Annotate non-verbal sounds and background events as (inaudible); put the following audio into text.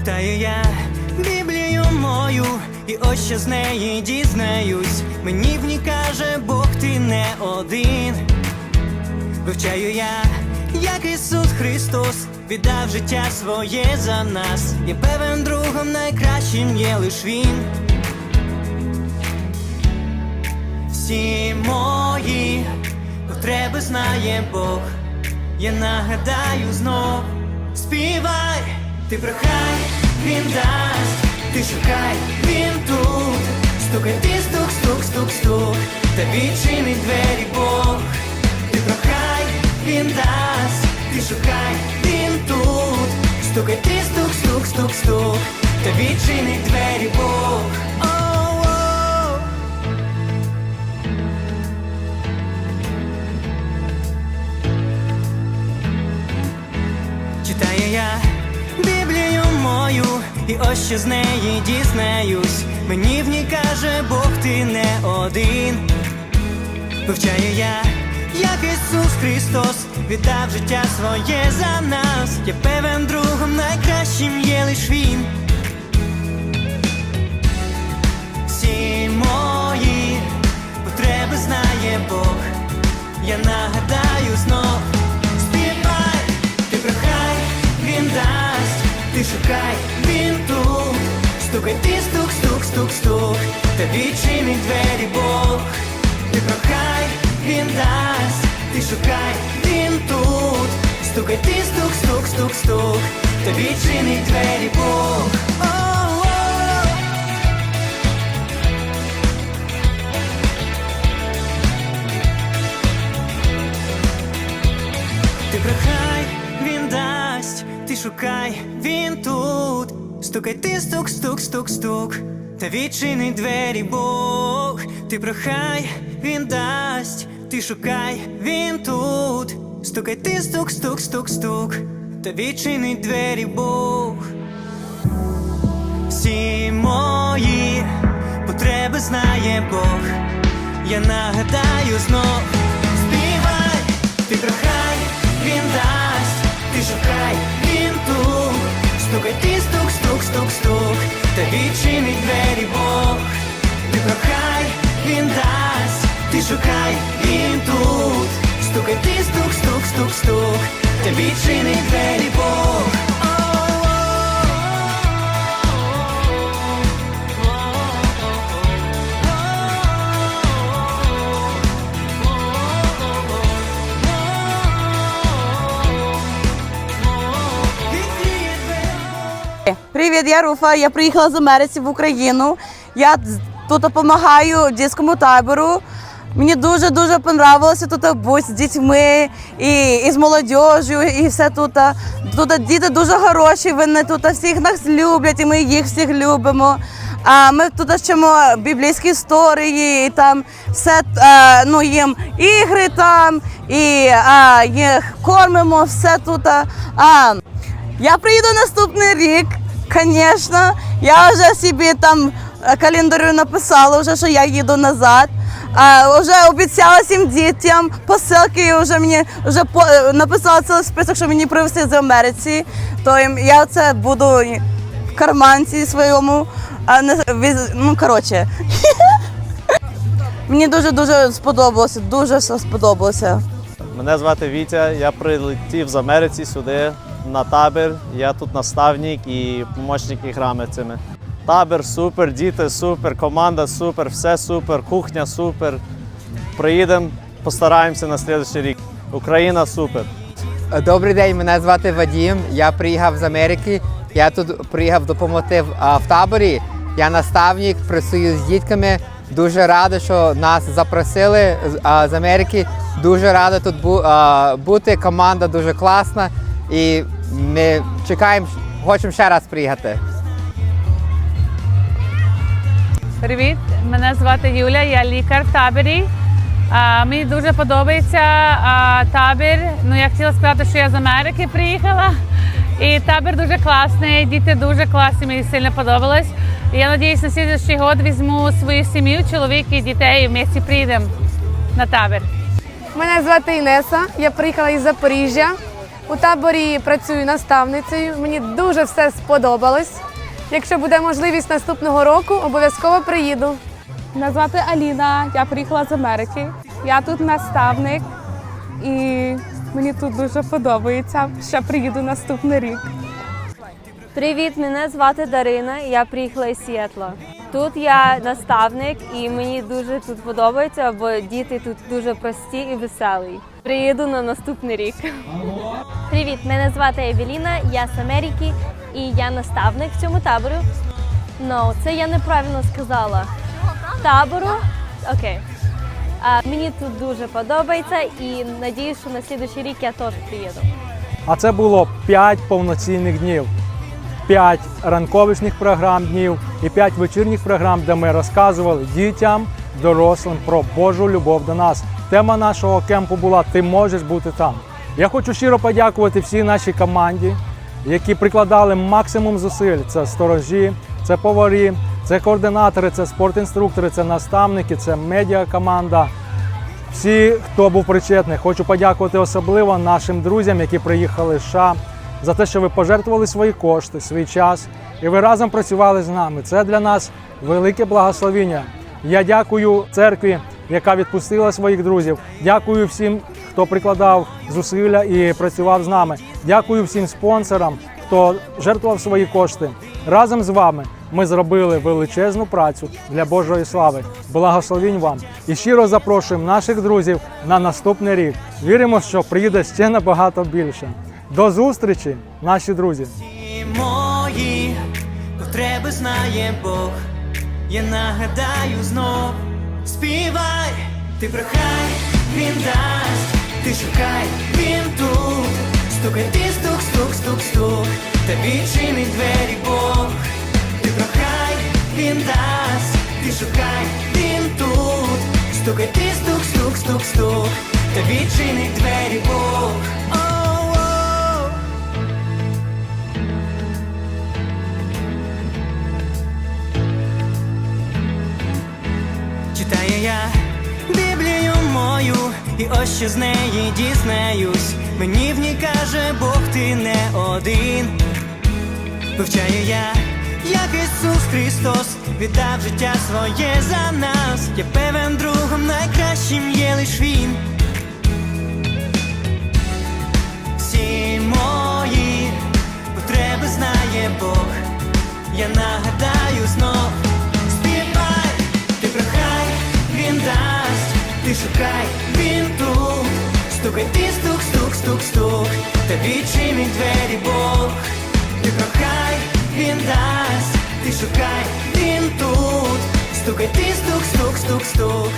Читаю я Біблію мою, і ось що з неї дізнаюсь. Мені в ній каже Бог, ти не один. Вивчаю я, як Ісус Христос віддав життя своє за нас. Я певен другом найкращим є лиш Він. Всі мої потреби знає Бог. Я нагадаю знов, співай, ти прохай, він дасть, ти шукай, він тут, стукай ти стук, стук, стук, стук, та відчинить двері Бог, ти прохай, він дасть, ти шукай, він тут, стукай ти стук, стук, стук, стук, та відчинить двері Бог. Читаю я Мою, і ось що з неї дізнаюсь. Мені в ній каже Бог, ти не один. Вивчаю я, як Ісус Христос віддав життя своє за нас. Я певен другом найкращим є лиш Він. Всі мої потреби знає Бог. Я нагадаю знов, ти шукай, він тут, стукай ти стук, стук, стук, стук, та відчинить двері Бог, ти прохай, він дасть, ти шукай, він тут, стукай ти стук, стук, стук, стук, та відчинить двері Бог. Ти прохай, дасть, ти шукай, він тут. Стукай ти стук, стук, стук, стук, та відчинить двері Бог. Ти прохай, він дасть, ти шукай, він тут. Стукай ти стук, стук, стук, стук, та відчинить двері Бог. Всі мої потреби знає Бог. Я нагадаю знов, співай, ти прохай, він дасть, ti stuk, stuk, stuk, stuk, tebi čini dveri Bog. Ne prahaj in das, ti šukaj in tud, stukaj ti stuk, stuk, stuk, stuk, tebi čini dveri Bog. Привіт, я Руфа. Я приїхала з Америці в Україну. Я тут допомагаю дитському табору. Мені дуже дуже понравилося тут бути з дітьми і, і з молодіжю, і все тут. Тут діти дуже хороші, вони тут всіх нас люблять, і ми їх всіх любимо. А ми тут вчимо біблійські історії, і там все е, ну, їм ігри там, і а, їх кормимо, все тут. А, я приїду наступний рік, звісно. Я вже собі там е, календарю написала, вже, що я їду назад. А, вже обіцяла всім дітям посилки, вже мені вже по, е, написала цілий список, що мені привезти з Америці. То я це буду в карманці своєму. А не ну коротше. (laughs) Мені дуже дуже сподобалося, дуже все сподобалося. Мене звати Вітя. Я прилетів з Америці сюди на табір. Я тут наставник і помічник іграми цими. Табір супер, діти супер, команда супер, все супер, кухня супер. Приїдемо, постараємося на наступний рік. Україна супер. Добрий день, мене звати Вадім. Я приїхав з Америки. Я тут приїхав допомогти в, таборі. Я наставник, працюю з дітками. Дуже радий, що нас запросили з, Америки. Дуже радий тут бути. Команда дуже класна. І ми чекаємо, хочемо ще раз приїхати. Привіт, мене звати Юля, я лікар в таборі. А, мені дуже подобається а, табір. Ну, я хотіла сказати, що я з Америки приїхала. І табір дуже класний, діти дуже класні, мені сильно подобалось. І я сподіваюся, на слідчий год візьму свою сім'ю, чоловік і дітей, і вместе приїдемо на табір. Мене звати Інеса, я приїхала із Запоріжжя. У таборі працюю наставницею. Мені дуже все сподобалось. Якщо буде можливість наступного року, обов'язково приїду. Мене звати Аліна, я приїхала з Америки. Я тут наставник і мені тут дуже подобається. Ще приїду наступний рік. Привіт, мене звати Дарина. і Я приїхала із Сіетла. Тут я наставник і мені дуже тут подобається, бо діти тут дуже прості і веселі. Приїду на наступний рік. Привіт, мене звати Евеліна, я з Америки і я наставник в цьому табору. Ну, це я неправильно сказала. Табору. Окей. А, мені тут дуже подобається і надіюсь, що на слідуючий рік я теж приїду. А це було 5 повноцінних днів, 5 ранковичних програм днів і 5 вечірніх програм, де ми розказували дітям, дорослим про Божу любов до нас. Тема нашого кемпу була Ти можеш бути там. Я хочу щиро подякувати всій нашій команді, які прикладали максимум зусиль. Це сторожі, це поварі, це координатори, це спортінструктори, це наставники, це медіакоманда. Всі, хто був причетний, хочу подякувати особливо нашим друзям, які приїхали з США, за те, що ви пожертвували свої кошти, свій час, і ви разом працювали з нами. Це для нас велике благословіння. Я дякую церкві, яка відпустила своїх друзів. Дякую всім, хто прикладав зусилля і працював з нами. Дякую всім спонсорам, хто жертвував свої кошти. Разом з вами ми зробили величезну працю для Божої слави. Благословінь вам і щиро запрошуємо наших друзів на наступний рік. Віримо, що приїде ще набагато більше. До зустрічі, наші друзі! І мої потреби знає Бог. Я нагадаю знов, співай, ти прохай, він дасть, ти шукай, він тут, стукай ти стук, стук, стук, стук, та відчинить двері Бог. Ти прохай, він дасть, ти шукай, він тут, стукай ти стук, стук, стук, стук, та відчинить двері Бог. Біблію мою, і ось що з неї дізнаюсь. Мені в ній каже Бог, ти не один. Вивчаю я, як Ісус Христос віддав життя своє за нас. Я певен другом найкращим ти шукай, він тут, стукай ти стук, стук, стук, стук, та відчинить двері Бог. Ти прохай, він дасть, ти шукай, він тут, стукай ти стук, стук, стук, стук,